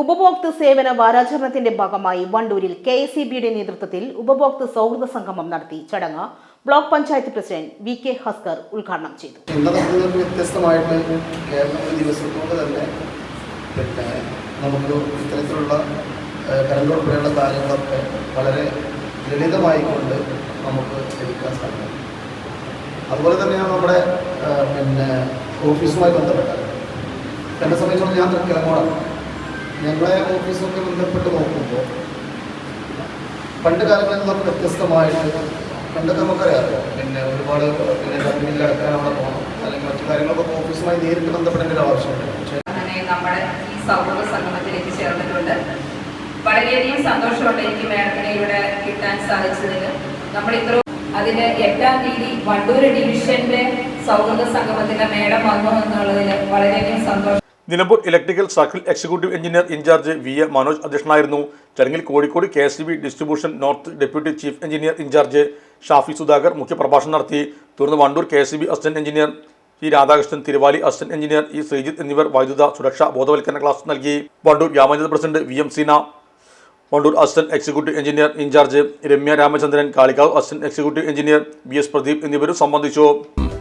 ഉപഭോക്തൃ സേവന വാരാചരണത്തിന്റെ ഭാഗമായി വണ്ടൂരിൽ കെ എസ് ഇ ബിയുടെ നേതൃത്വത്തിൽ ഉപഭോക്തൃ സൗഹൃദ സംഗമം നടത്തി ചടങ്ങ് block panchayat president V K Haskar ഉദ്ഘാടനം ചെയ്തു. തന്നെ നമുക്ക് അതുപോലെ തന്നെയാണ് നമ്മുടെ പിന്നെ ഓഫീസുമായി ബന്ധപ്പെട്ടത്. എന്നെ സംബന്ധിച്ചിടത്തോളം ഞാൻ തൃക്കിലങ്ങോടാണ്. ഞങ്ങളെ ഓഫീസൊക്കെ ബന്ധപ്പെട്ട് നോക്കുമ്പോൾ പണ്ട് കാലങ്ങളിൽ നിന്നൊക്കെ വ്യത്യസ്തമായിട്ട് പണ്ടൊക്കെ നമുക്കറിയാമല്ലോ പിന്നെ ഒരുപാട് പിന്നെ കമ്പനിയിൽ അടക്കാൻ അവിടെ പോകണം. അല്ലെങ്കിൽ മറ്റു കാര്യങ്ങളൊക്കെ ഓഫീസുമായി നേരിട്ട് ബന്ധപ്പെടേണ്ട ഒരു ആവശ്യമുണ്ട്. അങ്ങനെ നമ്മുടെ ഈ സൗഹൃദ വളരെയധികം സന്തോഷമുണ്ട് എനിക്ക് മേഡത്തിനെ ഇവിടെ കിട്ടാൻ സാധിച്ചതിന്. നമ്മൾ ഇത്ര അതിന് എട്ടാം തീയതി വണ്ടൂർ ഡിവിഷന്റെ സൗഹൃദ സംഗമത്തിന്റെ മേഡം വന്നു എന്നുള്ളതിൽ സന്തോഷം Nilambur electrical circle executive engineer incharge V A Manoj അധ്യക്ഷനായിരുന്നു. ചടങ്ങിൽ Kozhikode K distribution north deputy chief engineer incharge Shafi Sudhakar മുഖ്യപ്രഭാഷണം നടത്തി. തുടർന്ന് Wandoor K assistant engineer E Radhakrishnan Thiruvali assistant engineer E Sreejith എന്നിവർ വൈദ്യുത സുരക്ഷാ ബോധവൽക്കരണ ക്ലാസ് നൽകി. Wandoor grama panchayat president V M Seena Wandoor assistant executive engineer incharge Ramya Ramachandran Kalikavu assistant executive engineer B S Pradeep എന്നിവരും സംബന്ധിച്ചു.